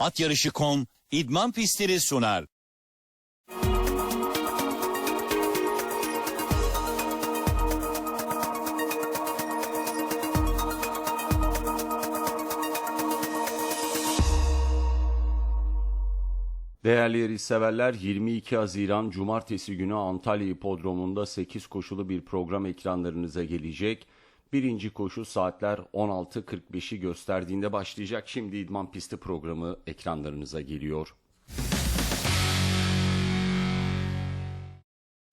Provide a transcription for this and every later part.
At Yarışı.com idman pistleri sunar. Değerli severler 22 Haziran Cumartesi günü Antalya Hipodromu'nda 8 koşulu bir program ekranlarınıza gelecek. Birinci koşu saatler 16.45'i gösterdiğinde başlayacak. Şimdi idman pisti programı ekranlarınıza geliyor.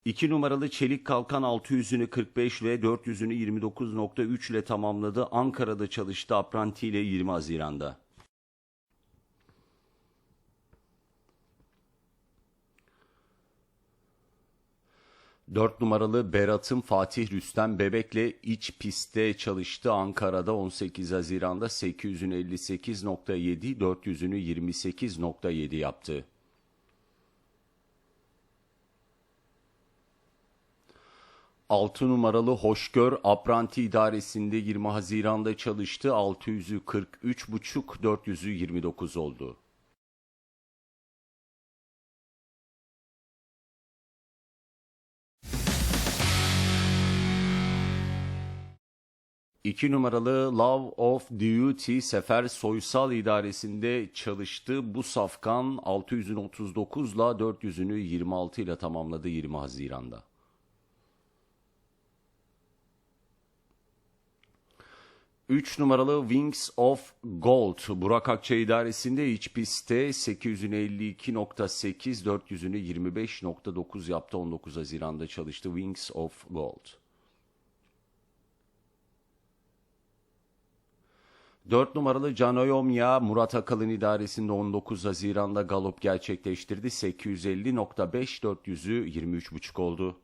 2 numaralı Çelik Kalkan 600'ünü 45 ve 400'ünü 29.3 ile tamamladı. Ankara'da çalıştı apranti ile 20 Haziran'da. 4 numaralı Berat'ın Fatih Rüstem Bebek'le iç pistte çalıştı. Ankara'da 18 Haziran'da 800'ünü 58.7, 400'ünü 28.7 yaptı. Altı numaralı Hoşgör Apranti idaresinde 20 Haziran'da çalıştı. 600'ü 43.5, 400'ü 29 oldu. İki numaralı Love of Duty Sefer Soysal idaresinde çalıştı. Bu safkan 600'ün 39 ile 400'ünü 26 ile tamamladı 20 Haziran'da. Üç numaralı Wings of Gold Burak Akçay idaresinde iç pistte 852.8 400'ünü 25.9 yaptı 19 Haziran'da çalıştı Wings of Gold. 4 numaralı Canoyomya Murat Akalın idaresinde 19 Haziran'da galop gerçekleştirdi. 850.5 400'ü 23.5 oldu.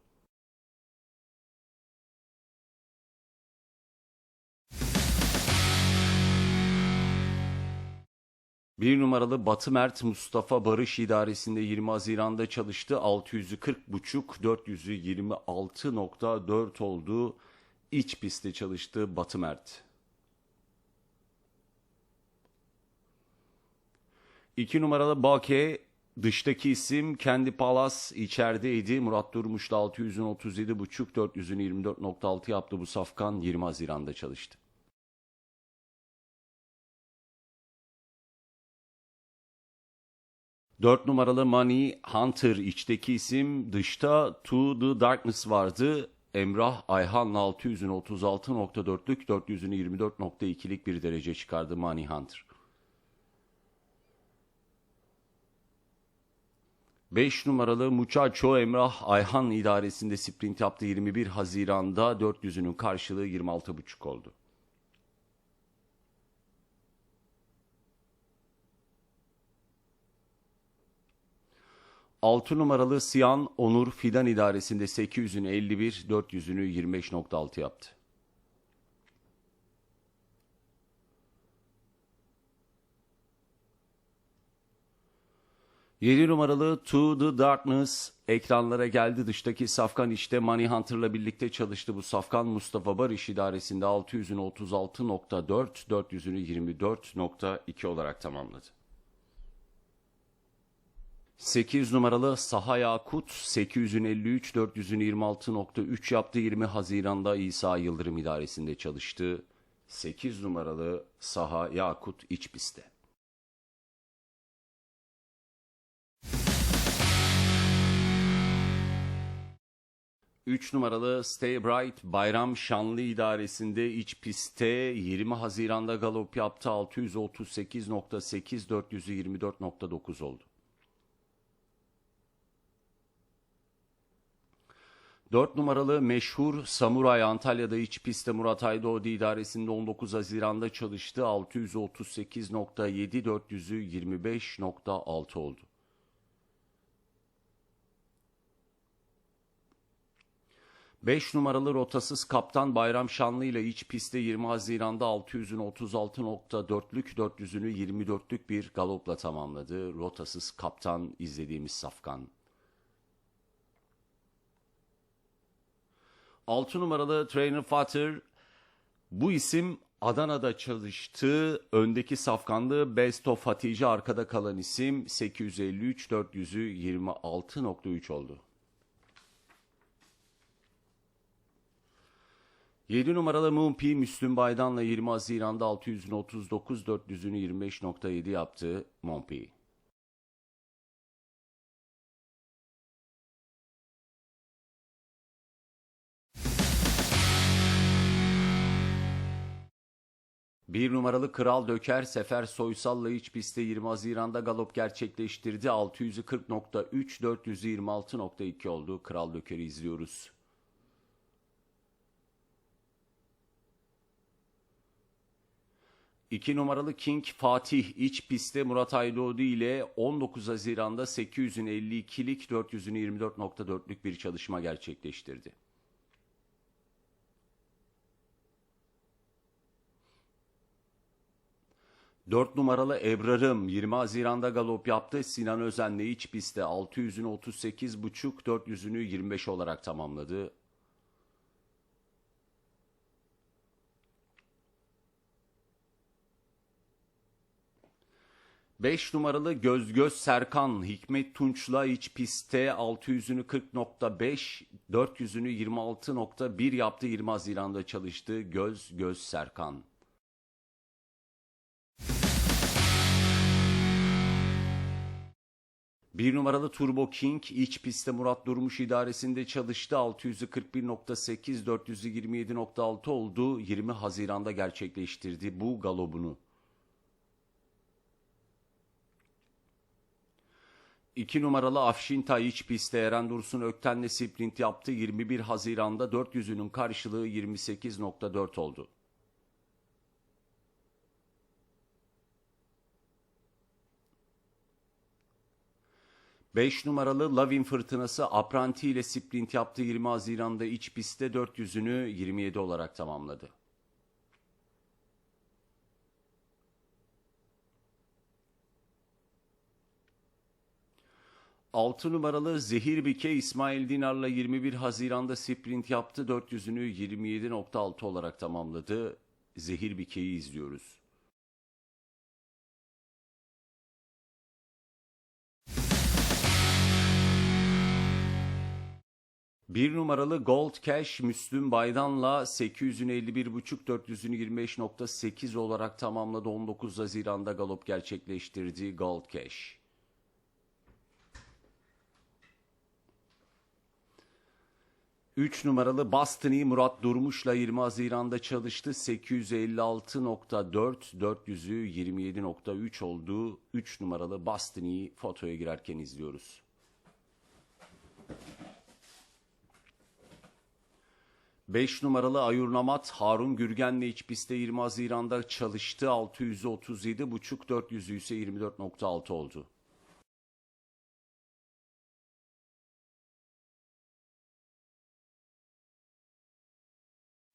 Bir numaralı Batı Mert Mustafa Barış idaresinde 20 Haziran'da çalıştı. 600'ü 40.5, 400'ü 26.4 oldu. İç pistte çalıştı Batı Mert. 2 numaralı Bake dıştaki isim Kendi Palas içerideydi. Murat Durmuş'la 600'ün 37.5 400'ün 24.6 yaptı bu safkan 20 Haziran'da çalıştı. Dört numaralı Money Hunter içteki isim dışta To The Darkness vardı. Emrah Ayhan'la 600'ün 36.4'lük 400'ün 24.2'lik bir derece çıkardı Money Hunter. 5 numaralı Muchacho Emrah Ayhan idaresinde sprint yaptı 21 Haziran'da 400'ünün karşılığı 26.5 oldu. Altı numaralı Siyan Onur Fidan idaresinde 800'ünü 51, 400'ünü 25.6 yaptı. 7 numaralı To The Darkness ekranlara geldi. Dıştaki Safkan işte Money Hunter'la birlikte çalıştı. Bu Safkan Mustafa Barış idaresinde 600'ünü 36.4, 400'ünü 24.2 olarak tamamladı. 8 numaralı Saha Yakut 800'ün 53, 400'ün 26.3 yaptı. 20 Haziran'da İsa Yıldırım idaresinde çalıştı. 8 numaralı Saha Yakut iç pistte. 3 numaralı Stay Bright Bayram Şanlı idaresinde iç pistte 20 Haziran'da galop yaptı 638.8 424.9 oldu. 4 numaralı meşhur Samuray Antalya'da iç pistte Murat Aydoğdu idaresinde 19 Haziran'da çalıştı. 638.7 400'ü 25.6 oldu. 5 numaralı rotasız kaptan Bayram Şanlı ile iç pistte 20 Haziran'da 600'ün 36.4'lük 400'ünü 24'lük bir galopla tamamladı. Rotasız kaptan izlediğimiz safkan. 6 numaralı Trainer Father bu isim Adana'da çalıştı. Öndeki safkanlığı Best of Hatice arkada kalan isim 853 400'ü 26.3 oldu. 7 numaralı Mumpi Müslüm Baydan'la 20 Haziran'da 600'ünü 39 400'ünü 25.7 yaptı Mumpi. Bir numaralı Kral Döker Sefer Soysal'la iç pistte 20 Haziran'da galop gerçekleştirdi. 600'ü 40.3, 400'ü 26.2 oldu. Kral Döker'i izliyoruz. İki numaralı King Fatih iç pistte Murat Aydoğdu ile 19 Haziran'da 800'ün 52'lik 400'ün 24.4'lük bir çalışma gerçekleştirdi. 4 numaralı Ebrar'ım 20 Haziran'da galop yaptı. Sinan Özen'le iç pistte 600'ünü 38.5, 400'ünü 25 olarak tamamladı. Beş numaralı Göz Göz Serkan Hikmet Tunç'la iç pistte 600'ünü 40.5, 400'ünü 26.1 yaptı. 20 Haziran'da çalıştı Göz Göz Serkan. Bir numaralı Turbo King iç pistte Murat Durmuş idaresinde çalıştı. 600'ü 41.8, 400'ü 27.6 oldu. 20 Haziran'da gerçekleştirdi bu galobunu. 2 numaralı Afşinta iç pistte Eren Dursun Ökten'le sprint yaptı. 21 Haziran'da 400'ünün karşılığı 28.4 oldu. 5 numaralı Lavin Fırtınası Apranti ile sprint yaptı 20 Haziran'da iç pistte 400'ünü 27 olarak tamamladı. Altı numaralı Zehir Bike İsmail Dinar'la 21 Haziran'da sprint yaptı 400'ünü 27.6 olarak tamamladı. Zehir Bike'yi izliyoruz. Bir numaralı Gold Cash Müslüm Baydan'la 851.5 400'ünü 25.8 olarak tamamladı. 19 Haziran'da galop gerçekleştirdi Gold Cash. Üç numaralı Boston'i Murat Durmuş'la 20 Haziran'da çalıştı. 856.4, 400'ü 27.3 oldu. 3 numaralı Boston'i fotoya girerken izliyoruz. 5 numaralı Ayurnamat Harun Gürgen'le iç pistte 20 Haziran'da çalıştı. 637.5 400'ü ise 24.6 oldu.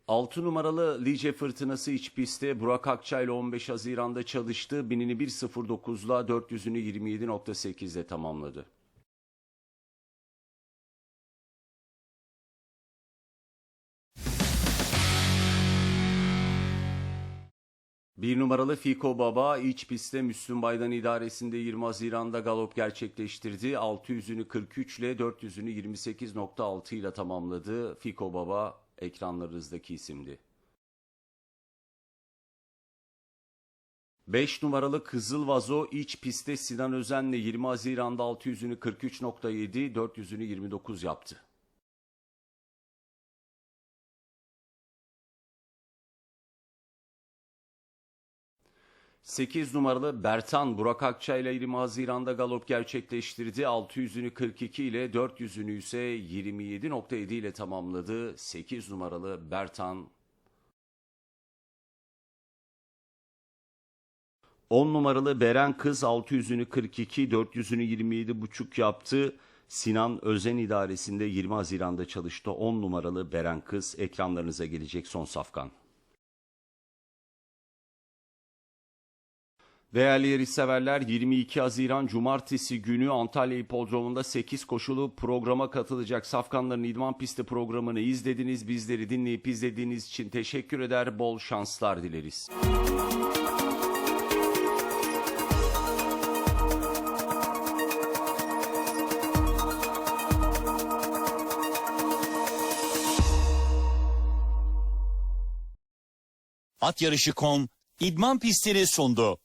Altı numaralı Lice Fırtınası iç pistte Burak Akçay ile 15 Haziran'da çalıştı. Binini 1.09'la 400'ünü 27.8'de tamamladı. 1 numaralı Fiko Baba iç pistte Müslüm Baydan idaresinde 20 Haziran'da galop gerçekleştirdi. 600'ünü 43 ile 400'ünü 28.6 ile tamamladı. Fiko Baba ekranlarınızdaki isimdi. 5 numaralı Kızıl Vazo iç pistte Sinan Özen'le 20 Haziran'da 600'ünü 43.7, 400'ünü 29 yaptı. 8 numaralı Bertan Burak Akçay ile 20 Haziran'da galop gerçekleştirdi. 600'ünü 42 ile 400'ünü ise 27.7 ile tamamladı. 8 numaralı Bertan 10 numaralı Beren Kız 600'ünü 42, 400'ünü 27,5 yaptı. Sinan Özen idaresinde 20 Haziran'da çalıştı. 10 numaralı Beren Kız ekranlarınıza gelecek son safkan. Değerli yarış severler 22 Haziran Cumartesi günü Antalya İpodromu'nda 8 koşulu programa katılacak Safkanların İdman Pisti programını izlediniz. Bizleri dinleyip izlediğiniz için teşekkür eder, bol şanslar dileriz. At yarışı.com idman pistleri sundu.